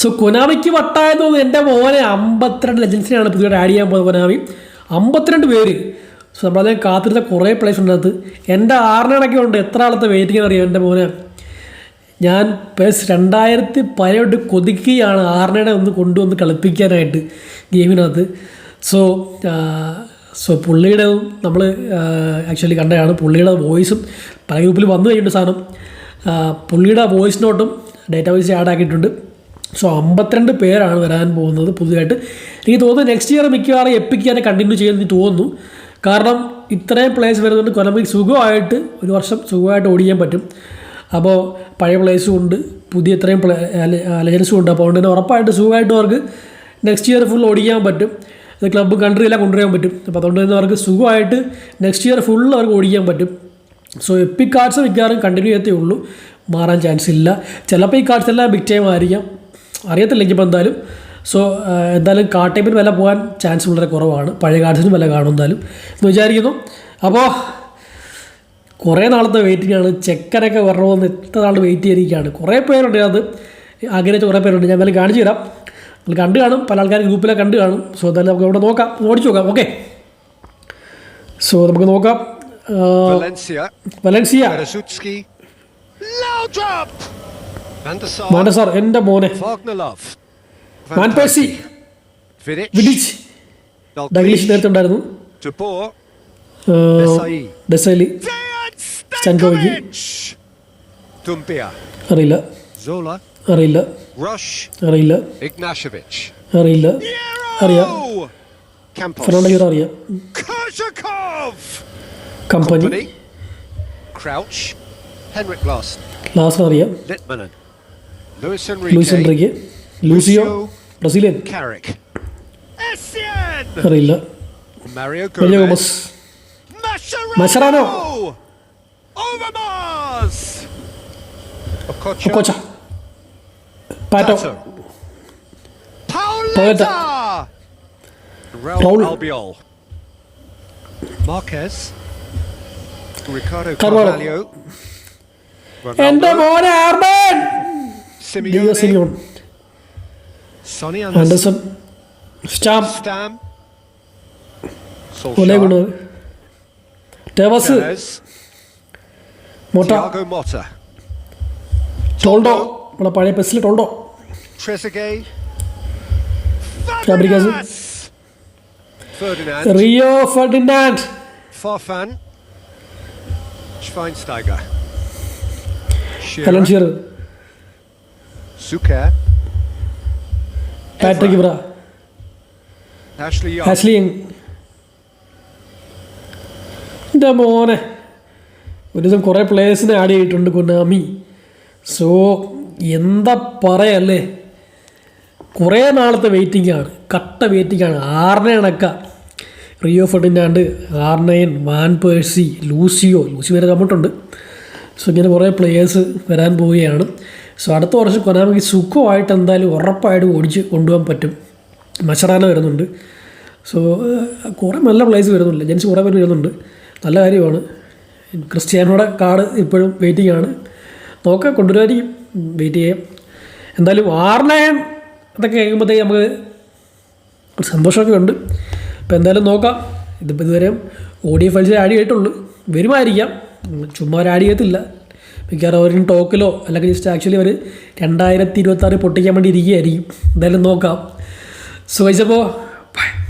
So കൊനാമിക്ക് വട്ടായത് തോന്നുന്നു എന്റെ മോനെ അമ്പത്തിരണ്ട് ലെജൻസിനെയാണ് പുതിയതായിട്ട് ആഡ് ചെയ്യാൻ പോകുന്നത് കൊനാമി അമ്പത്തിരണ്ട് പേര്. സോ നമ്മളതിനെ കാത്തിരുന്ന കുറേ പ്ലേസ് ഉണ്ട് അത് എന്റെ ആറിനടക്കം ഉണ്ട്. എത്ര ആളത്തെ വെയിറ്റിംഗ് അറിയാം എന്റെ മോനെ? ഞാൻ പ്ലസ് രണ്ടായിരത്തി പതിനെട്ട് കൊതിക്കുകയാണ് ആറിനയുടെ ഒന്ന് കൊണ്ടുവന്ന് കളിപ്പിക്കാനായിട്ട് ഗെയിമിനകത്ത്. സോ സോ പുള്ളിയുടെ നമ്മൾ ആക്ച്വലി കണ്ടതാണ്. പുള്ളിയുടെ വോയിസും പല ഗ്രൂപ്പിൽ വന്നു കഴിഞ്ഞിട്ട് സാധനം. പുള്ളിയുടെ വോയിസ് നോട്ടും ഡേറ്റാ ബേസ് ആഡ് ആക്കിയിട്ടുണ്ട്. സോ അമ്പത്തിരണ്ട് പേരാണ് വരാൻ പോകുന്നത് പുതിയതായിട്ട് എനിക്ക് തോന്നുന്നു നെക്സ്റ്റ് ഇയർ മിക്കവാറും എപ്പിക്ക് തന്നെ കണ്ടിന്യൂ ചെയ്യുമെന്ന് തോന്നുന്നു. കാരണം ഇത്രയും പ്ലേസ് വരുന്നുണ്ട് കൊലംബിക്ക് സുഖമായിട്ട് ഒരു വർഷം സുഖമായിട്ട് ഓടിക്കാൻ പറ്റും. അപ്പോൾ പഴയ പ്ലേസും ഉണ്ട് പുതിയ ഇത്രയും പ്ലേ ലെജൻസും ഉണ്ട്. അപ്പോൾ അതുകൊണ്ട് തന്നെ ഉറപ്പായിട്ട് സുഖമായിട്ട് അവർക്ക് നെക്സ്റ്റ് ഇയർ ഫുൾ ഓടിക്കാൻ പറ്റും. അത് ക്ലബ്ബ് കൺട്രി എല്ലാം കൊണ്ടുവരാൻ പറ്റും. അപ്പോൾ അതുകൊണ്ട് തന്നെ അവർക്ക് സുഖമായിട്ട് നെക്സ്റ്റ് ഇയർ ഫുൾ അവർക്ക് ഓടിക്കാൻ പറ്റും. സോ എപ്പിക് കാർഡ്സ് മിക്കവാറും കണ്ടിന്യൂ ചെയ്യത്തേ ഉള്ളൂ. മാറാൻ ചാൻസ് ഇല്ല. ചിലപ്പോൾ ഈ കാർഡ്സ് എല്ലാം ബിഗ് ടൈം ആയിരിക്കാം. അറിയത്തില്ല ഇപ്പോൾ എന്തായാലും. സോ എന്തായാലും കാട്ടേപ്പിന് ടൈപ്പിന് വില പോകാൻ ചാൻസ് വളരെ കുറവാണ്. പഴയ കാർഡ്സിനും വില കാണും എന്തായാലും എന്ന് വിചാരിക്കുന്നു. അപ്പോൾ കുറേ നാളത്തെ വെയിറ്റിംഗ് ആണ്. ചെക്കനൊക്കെ വരണമെന്ന് എത്ര നാൾ വെയിറ്റ് ചെയ്തിരിക്കുകയാണ്. കുറേ പേരുണ്ട് അത്. ആഗ്രഹിച്ച കുറേ പേരുണ്ട്. ഞാൻ എന്തായാലും കാണിച്ചു തരാം. നിങ്ങൾ കണ്ടു കാണും. പല ആൾക്കാർ ഗ്രൂപ്പിലെ കണ്ടു കാണും. സോ എന്തായാലും നമുക്ക് ഇവിടെ നോക്കാം. ഓടിച്ചു നോക്കാം. ഓക്കെ സോ നമുക്ക് നോക്കാം. വലൻസിയ വലൻസിയ മാണ്ട സാർ എന്റെ മോനെ മാൻ പേഴ്സി വിഡിച്ച് ഡഗ്ലീഷ് നേരത്തെ ഉണ്ടായിരുന്നു ഡെസൈലി Dumbia, അറിയില്ല Zola, അറിയില്ല Rush, അറിയില്ല Ignashevich, അറിയില്ല അറിയാം ഫെർണാണ്ടോ ഹീറോ അറിയാം കമ്പനി ലാസ്റ്റ് അറിയാം Luis Enrique, Enrique Lucio Brazilian Carrick, Essien, അറിയില്ല Mario വലിയ Gomez, Gomez Mascherano, Mascherano. Overmars, Okocha, കൊച്ച പാറ്റോ Tato, Paoletta. Paoletta, Raul Raul. Albiol, Marquez, Ricardo Carvalho. Carvalho, എൻ്റെ Ronaldo, മോനെ ആർമൻ deo Simeone Anderson Stam Ole Gunnar Tevez Motta Toldo നമ്മുടെ പഴയ പെസ്സിൽ Toldo Ferdinand, Rio Ferdinand Schweinsteiger, Alan Shearer, Shearer Patrick Ibra Ashley Young, Ashley Young. എന്റെ മോനെ. ഒരു ദിവസം കുറേ പ്ലേയേഴ്സിനെ add ചെയ്തിട്ടുണ്ട് കുനാമി സോ എന്താ പറയല്ലേ? കുറേ നാളത്തെ വെയിറ്റിംഗ് ആണ്. കട്ട വെയിറ്റിംഗ് ആണ്. ആറിനെ കണക്ക റിയോ ഫെർഡിനാണ്ട് ആർണയൻ വാൻ പേഴ്സി ലൂസിയോ ലൂസി വരെ കമ്മിട്ടുണ്ട് സോ ഇങ്ങനെ കുറേ പ്ലേയേഴ്സ് വരാൻ പോവുകയാണ്. സോ അടുത്ത വർഷം കൊനാമിക്ക് സുഖമായിട്ട് എന്തായാലും ഉറപ്പായിട്ട് ഓടിച്ച് കൊണ്ടുപോകാൻ പറ്റും. മഷറാന വരുന്നുണ്ട്. സോ കുറേ നല്ല പ്ലേസ് വരുന്നുണ്ട്. ജെൻസ് കുറേ പേര് വരുന്നുണ്ട്. നല്ല കാര്യമാണ്. ക്രിസ്ത്യാനോടെ കാർഡ് ഇപ്പോഴും വെയിറ്റിംഗ് ആണ്. നോക്കാം കൊണ്ടുവരുമായിരിക്കും. വെയിറ്റ് ചെയ്യാം. എന്തായാലും ആറിനയം ഇതൊക്കെ കേൾക്കുമ്പോഴത്തേക്ക് നമുക്ക് ഒരു സന്തോഷമൊക്കെ ഉണ്ട്. അപ്പോൾ എന്തായാലും നോക്കാം. ഇതിപ്പോൾ ഇതുവരെ ഓഡിയോ ഫൈൽസ് ആഡ് ചെയ്തിട്ടുള്ളൂ. വരുമായിരിക്കാം. ചുമ്മാ ഒരു ആഡ് ചെയ്യത്തില്ല മിക്കവാറും അവരും ടോക്കിലോ അല്ലെങ്കിൽ ജസ്റ്റ് ആക്ച്വലി അവർ രണ്ടായിരത്തി ഇരുപത്താറ് പൊട്ടിക്കാൻ വേണ്ടി ഇരിക്കുകയായിരിക്കും. എന്തായാലും നോക്കാം. സോ കഴിച്ചപ്പോൾ